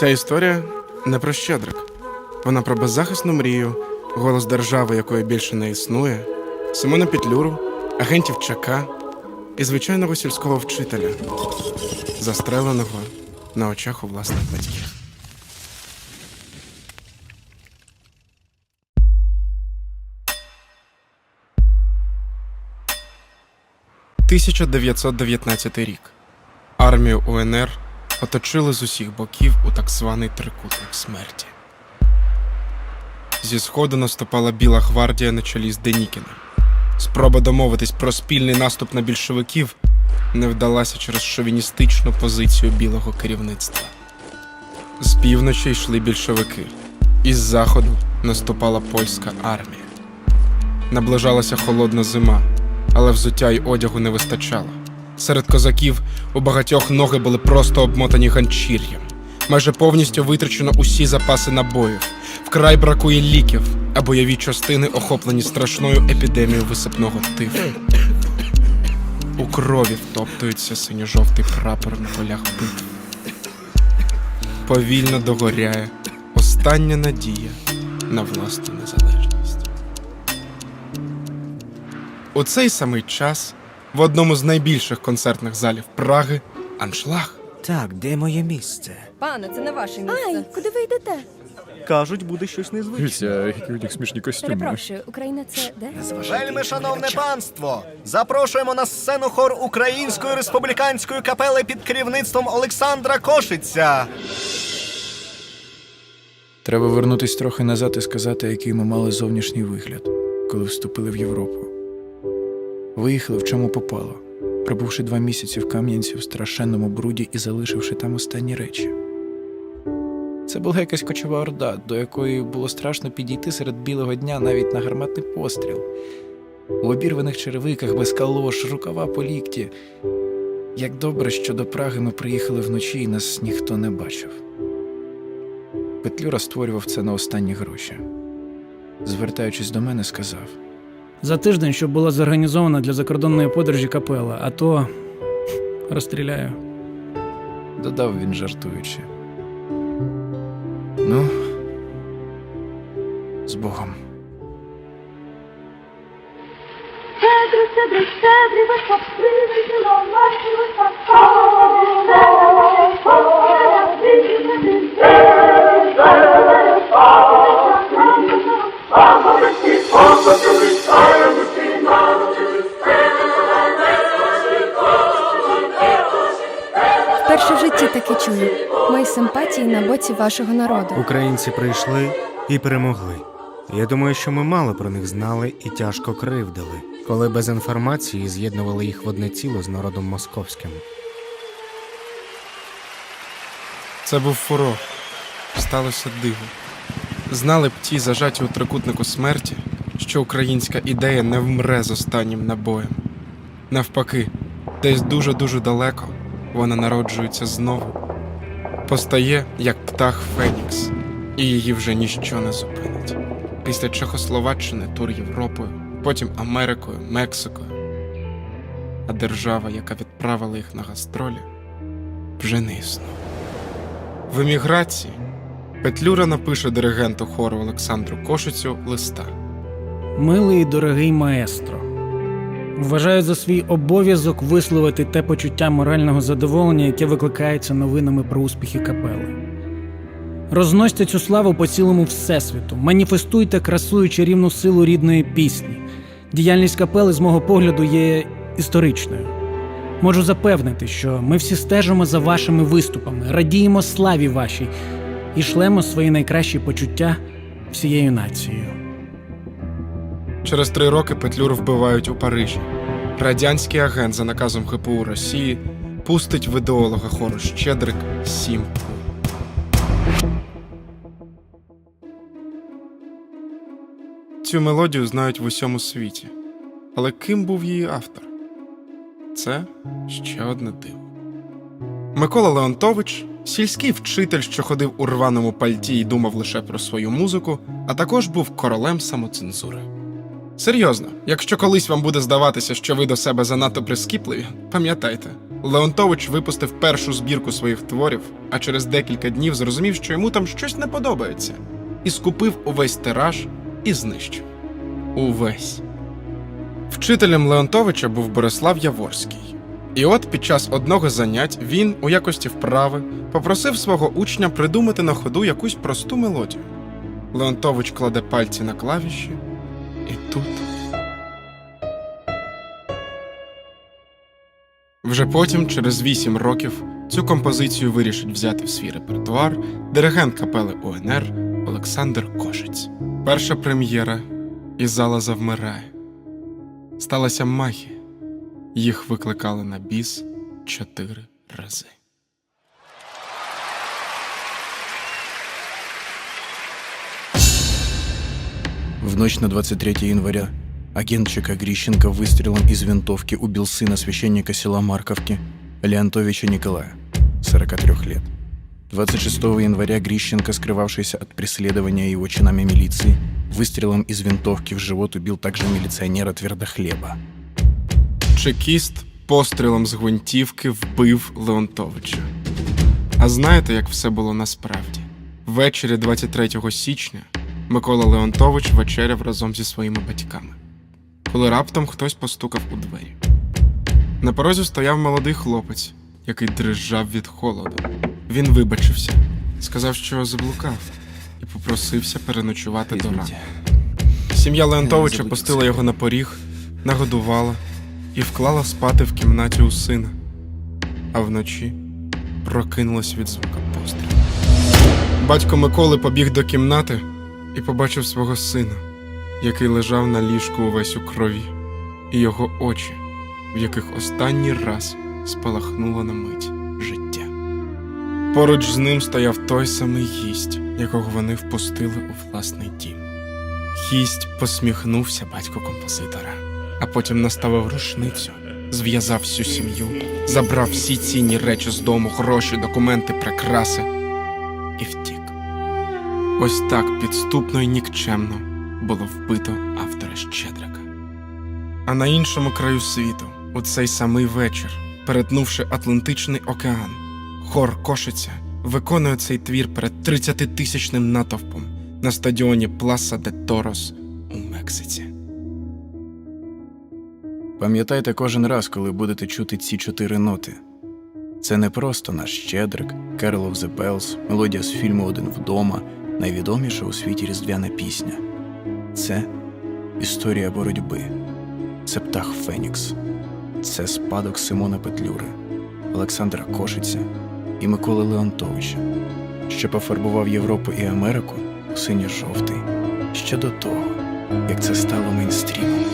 Ця історія не про щедрик. Вона про беззахисну мрію, голос держави, якої більше не існує, Симона Петлюру, агентів ЧК і звичайного сільського вчителя, застреленого на очах у власних батьків. «1919 рік. Армію УНР оточили з усіх боків у так званий трикутник смерті. Зі сходу наступала Біла гвардія на чолі з Денікіним. Спроба домовитись про спільний наступ на більшовиків не вдалася через шовіністичну позицію білого керівництва. З півночі йшли більшовики, із заходу наступала польська армія. Наближалася холодна зима, але взуття й одягу не вистачало. Серед козаків у багатьох ноги були просто обмотані ганчір'ям. Майже повністю витрачено усі запаси набоїв. Вкрай бракує ліків, а бойові частини охоплені страшною епідемією висипного тифу. У крові втоптується синьо-жовтий прапор на полях битв. Повільно догоряє остання надія на власну незалежність. У цей самий час в одному з найбільших концертних залів Праги аншлаг. Так, де моє місце? Пане, це не ваше місце. Ай, куди ви йдете? Кажуть, буде щось незвичне. Дивіться, які у них смішні костюми. Перепрошую, Україна це де? Вельми шановне панство! Запрошуємо на сцену хор Української республіканської капели під керівництвом Олександра Кошиця. Треба вернутись трохи назад і сказати, який ми мали зовнішній вигляд, коли вступили в Європу. Виїхали в чому попало, пробувши два місяці в Кам'янці в страшенному бруді і залишивши там останні речі. Це була якась кочова орда, до якої було страшно підійти серед білого дня навіть на гарматний постріл. У обірваних черевиках, без калош, рукава по лікті. Як добре, що до Праги ми приїхали вночі і нас ніхто не бачив. Петлюра створював це на останні гроші. Звертаючись до мене, сказав: За тиждень, щоб була зорганізована для закордонної подорожі капела, а то розстріляю. додав він жартуючи. Ну, з Богом. Щедро, щедро, щедрий висок, привезіло наші Вперше в симпатії на боці вашого народу. Українці прийшли і перемогли. Я думаю, що ми мало про них знали і тяжко кривдили, коли без інформації з'єднували їх в одне ціло з народом московським. Це був фурор. Сталося диво. Знали б ті зажаті у трикутнику смерті, що українська ідея не вмре з останнім набоєм. Навпаки, десь дуже-дуже далеко вона народжується знову. Постає, як птах Фенікс, і її вже ніщо не зупинить. Після Чехословаччини тур Європою, потім Америкою, Мексикою. А держава, яка відправила їх на гастролі, вже не існує. В еміграції Петлюра напише диригенту хору Олександру Кошицю листа. Милий дорогий маестро. Вважаю за свій обов'язок висловити те почуття морального задоволення, яке викликається новинами про успіхи капели. Розносьте цю славу по цілому всесвіту, маніфестуйте красу і чарівну силу рідної пісні. Діяльність капели, з мого погляду, є історичною. Можу запевнити, що ми всі стежимо за вашими виступами, радіємо славі вашій і шлемо свої найкращі почуття всією нацією. Через три роки Петлюру вбивають у Парижі. Радянський агент за наказом ГПУ Росії пустить в хору Щедрик сім пуль. Цю мелодію знають в усьому світі. Але ким був її автор? Це ще одне диво. Микола Леонтович сільський вчитель, що ходив у рваному пальті і думав лише про свою музику, а також був королем самоцензури. Серйозно, якщо колись вам буде здаватися, що ви до себе занадто прискіпливі, пам'ятайте, Леонтович випустив першу збірку своїх творів, а через декілька днів зрозумів, що йому там щось не подобається, і скупив увесь тираж і знищив. Увесь. Вчителем Леонтовича був Борислав Яворський. І от під час одного занять він, у якості вправи, попросив свого учня придумати на ходу якусь просту мелодію. Леонтович кладе пальці на клавіші, і тут. Вже потім, через вісім років, цю композицію вирішить взяти в свій репертуар диригент капели УНР Олександр Кошиць. Перша прем'єра, і зала завмирає. Сталася магія. Їх викликали на біс чотири рази. В ночь на 23 января агент ЧК Грищенко выстрелом из винтовки убил сына священника села Марковки Леонтовича Николая, 43 лет. 26 января Грищенко, скрывавшийся от преследования его чинами милиции, выстрелом из винтовки в живот убил также милиционера Твердохлеба. Чекіст пострілом з гвинтівки вбив Леонтовича. А знаєте, як все було насправді? Ввечері 23 січня Микола Леонтович вечеряв разом зі своїми батьками, коли раптом хтось постукав у двері. На порозі стояв молодий хлопець, який дрижав від холоду. Він вибачився, сказав, що заблукав, і попросився переночувати до ранку. Сім'я Леонтовича пустила його на поріг, нагодувала і вклала спати в кімнаті у сина, а вночі прокинулась від звука пострілу. Батько Миколи побіг до кімнати і побачив свого сина, який лежав на ліжку увесь у крові, і його очі, в яких останній раз спалахнуло на мить життя. Поруч з ним стояв той самий гість, якого вони впустили у власний дім. Гість посміхнувся батько композитора, а потім наставив рушницю, зв'язав всю сім'ю, забрав всі цінні речі з дому, гроші, документи, прикраси і втік. Ось так підступно і нікчемно було вбито автора Щедрика. А на іншому краю світу, у цей самий вечір, перетнувши Атлантичний океан, хор Кошиця виконує цей твір перед 30-тисячним натовпом на стадіоні Пласа де Торос у Мексиці. Пам'ятайте кожен раз, коли будете чути ці чотири ноти. Це не просто наш Щедрик, Carol of the мелодія з фільму Один вдома, найвідоміша у світі різдвяна пісня. Це історія боротьби. Це птах Фенікс. Це спадок Симона Петлюри, Олександра Кошиця і Миколи Леонтовича, що пофарбував Європу і Америку у синьо-жовтий ще до того, як це стало мейнстрімом.